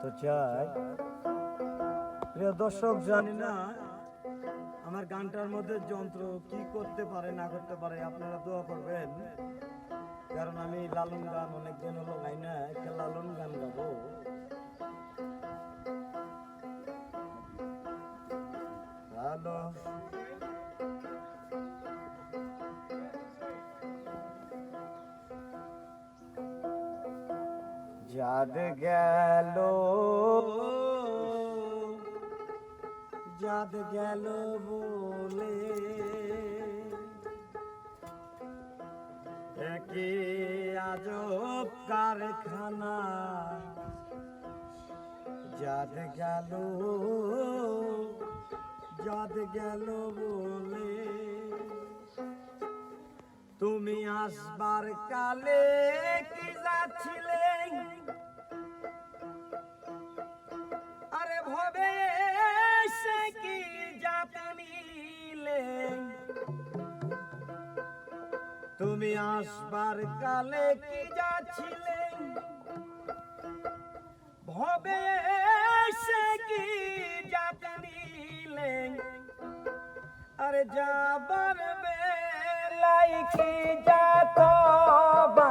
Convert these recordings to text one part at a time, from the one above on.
তো চাই প্রিয় দর্শক, জানি না আমার গানটার মধ্যে যন্ত্র কি করতে পারে, না করতে পারে, আপনারা দোয়া করবেন। কারণ আমি লালন গান অনেকদিন হলো গাই না, একটা লালন যাদ গেল। যাদ গেল বলে। একে আজব কারখানা। যাদ গেল। যাদ গেল বলে। তুমি আসবার কালে কি যাচ্ছিলে? আরে ভবে সে কি জাতনিলে তুমি আসবার কালে কি যাচ্ছিলে? ভবে সে কি জাতনিলে আরে যাবার বেলাই কি যাত বা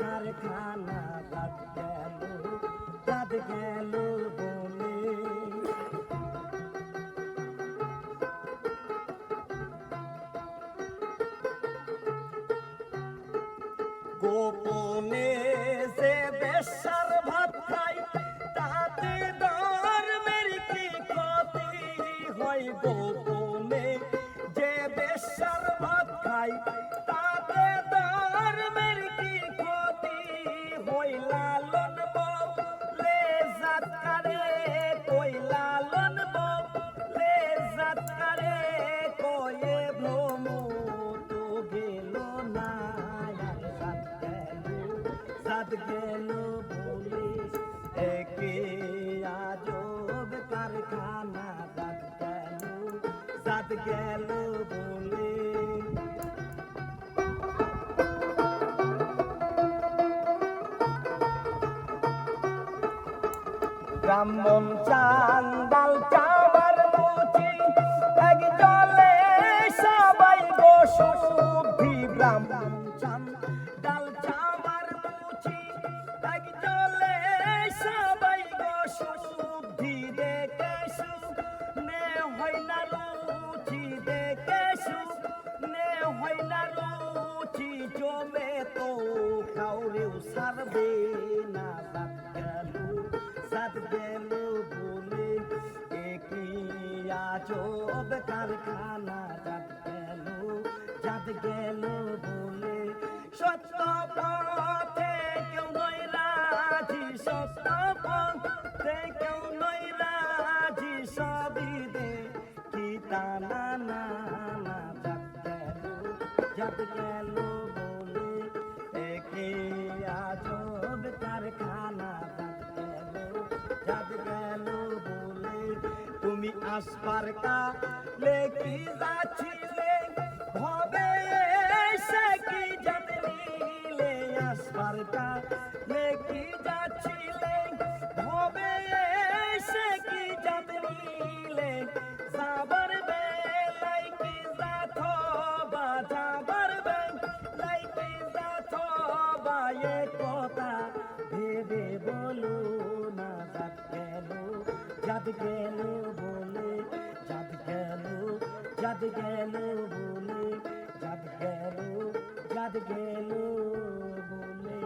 কারখানা যাত গেল যাত গেল বলে। গোপনে যে বেশার ভাত খাই তাতে ধর্মের কি ক্ষতি হয় গোপনে? যে বেশার ভাত খাই সাত গেল বলে একে আজব কারখানা সাত গেল। সাত গেল ব্রাহ্মণ চান্দাল চাবার মুচি এক জলে সবাই বসুদ্ধি ব্রাহ্মণ চান্দাল সারবে না সাত গেল সাত গেল বলে একই আজব কারখানা যাত গেল যাত গেল বলে সত্য পথে কেউ নয় রাজি সত্য পথে কেউ নয় রাজি সবই দে কি টানা না না যাত গেল যাত গেল তুমি আসবার কালে কি যাচ্ছিলে ভবে সে কি জানলে? আসবার কালে কি যাচ্ছিলে ভবে সে কি জানলে? যাবার বেলায় কি যাথ বা যাবার বেলায় কি যাথ বা এ কথা ভেবে বলো না যাত গেল যাত গেল জাত গেল বলে জাত গেল জাত গেল বলে